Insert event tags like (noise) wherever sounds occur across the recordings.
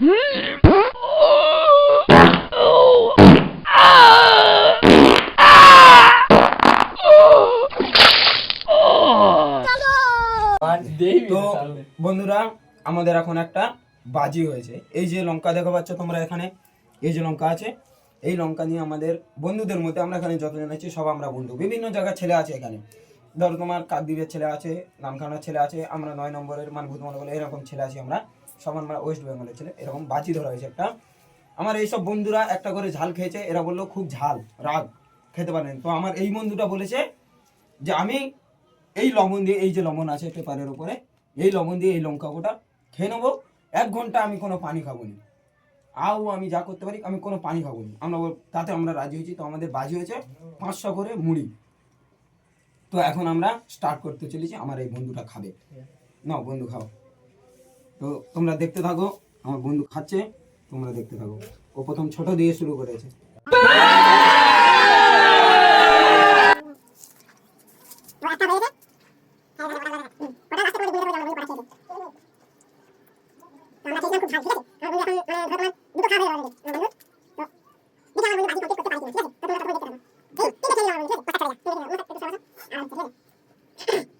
তো বন্ধুরা আমাদের এখন একটা বাজি হয়েছে। এই যে লঙ্কা দেখো পাচ্ছ তোমরা এখানে? এই যে লঙ্কা আছে এই লঙ্কা নিয়ে আমাদের বন্ধুদের মধ্যে আমরা এখানে যতজন আছি সব আমরা বন্ধু। বিভিন্ন জায়গার ছেলে আছে এখানে। ধরো তোমার কাকদ্বীপের ছেলে আছে নামখানার ছেলে আছে আমরা নয় নম্বরের মানভূত মনে এরকম ছেলে আছি আমরা। সব আমরা ওয়েস্ট বেঙ্গলের ছেলে, এরকম বাজি ধরা হয়েছে একটা। আমার এইসব বন্ধুরা একটা করে ঝাল খেয়েছে, এরা বলল খুব ঝাল, রাগ, খেতে পারেন। তো আমার এই বন্ধুটা বলেছে যে, আমি এই লবণ দিয়ে, এই যে লবণ আছে পেপারের উপরে, এই লবণ দিয়ে এই লঙ্কা গোটা খেয়ে নেব। এক ঘণ্টা আমি কোনো পানি খাব নি আও আমি যা করতে পারি, আমি কোনো পানি খাব নি আমরা তাতে আমরা রাজি হয়েছি। তো আমাদের বাজি হয়েছে পাঁচশো করে মুড়ি। তো এখন আমরা স্টার্ট করতে চলেছি। আমার এই বন্ধুটা খাবে। না বন্ধু, খাও। তো তোমরা দেখতে থাকো, আমার বন্ধু খাচ্ছে, তোমরা দেখতে থাকো। ও প্রথম ছোট দিয়ে শুরু করেছে। (laughs)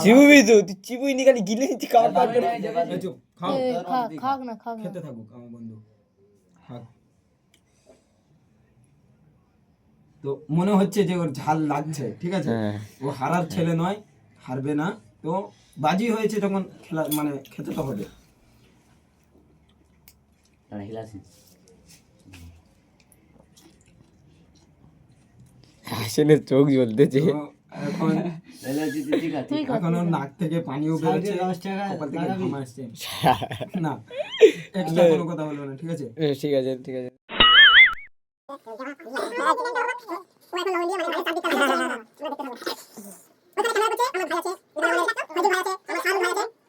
চিবুবি তো তুই চিবুই নি খালি গিলে নিতে কার পার করে চুপ, খাও। এ, না খাক খেতে থাকুক আমার বন্ধু। থাক। তো মনে হচ্ছে যে ওর ঝাল লাগছে ঠিক আছে? হ্যাঁ। ও হারার ছেলে নয় হারবে না। তো বাজি হয়েছে তখন খেলা মানে খেতে তো হবে। হাসিনের চোখ জ্বলতেছে। এখন এখন ওর নাক থেকে পানিও বেরোচ্ছে কপাল থেকে ঘাম আসছে। (laughs) না এক্সট্রা কোনো কথা বলব না ঠিক আছে? ঠিক আছে ঠিক আছে। (laughs) (laughs) আমার ভাই, এ দেখাচ্ছে, এ নাচা দেখো, এ রে ভাই, এ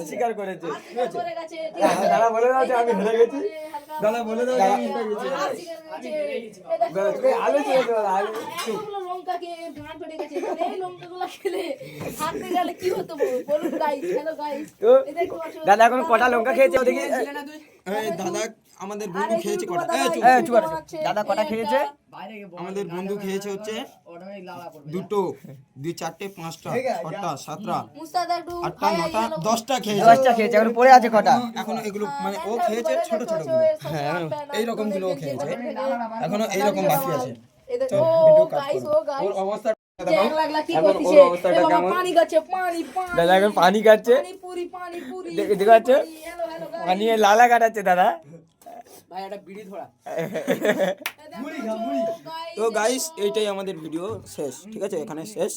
স্বীকার করেছে করে গেছে, ঠিক আছে? দাদা বলে দাও যে আমি হেরে গেছি দাদা বলে দাও আমি হেরে গেছি। আলু আলু এতগুলো লঙ্কা খেয়ে গেছে। তাহলে এই লঙ্কাগুলো খেলে হাঁটতে গেলে কি হতো বলুন গাইস হ্যালো গাইস দেখো দাদা এখন কটা লঙ্কা খেয়েছে ওদিকে? এই দাদা আমাদের বন্ধু খেয়েছে কটা? এই চুপ। আছে? দাদা কটা খেয়েছে? আমাদের বন্ধু খেয়েছে হচ্ছে দুটো দুই চারটে পাঁচটা ছটা সাতটা। আটটা নটা দশটা খেয়েছে। দশটা খেয়েছে এখন পড়ে আছে কটা? এখনও এগুলো মানে ও হ্যাঁ, খেয়েছে ছোট ছোটগুলো এর এইরকম দশটা, খেয়েছে। খেয়েছে। এখনও এইরকম বাকি আছে। Oh guys, oh guys. অবস্থা দাদা এখন পানি খাচ্ছে। পানি, পুরি, পানি, পুরি, দে- পুরি, দেখতে পাচ্ছ? পানি লালা কাটাচ্ছে দাদা। তো গাইস এইটাই আমাদের ভিডিও শেষ ঠিক আছে? এখানে শেষ।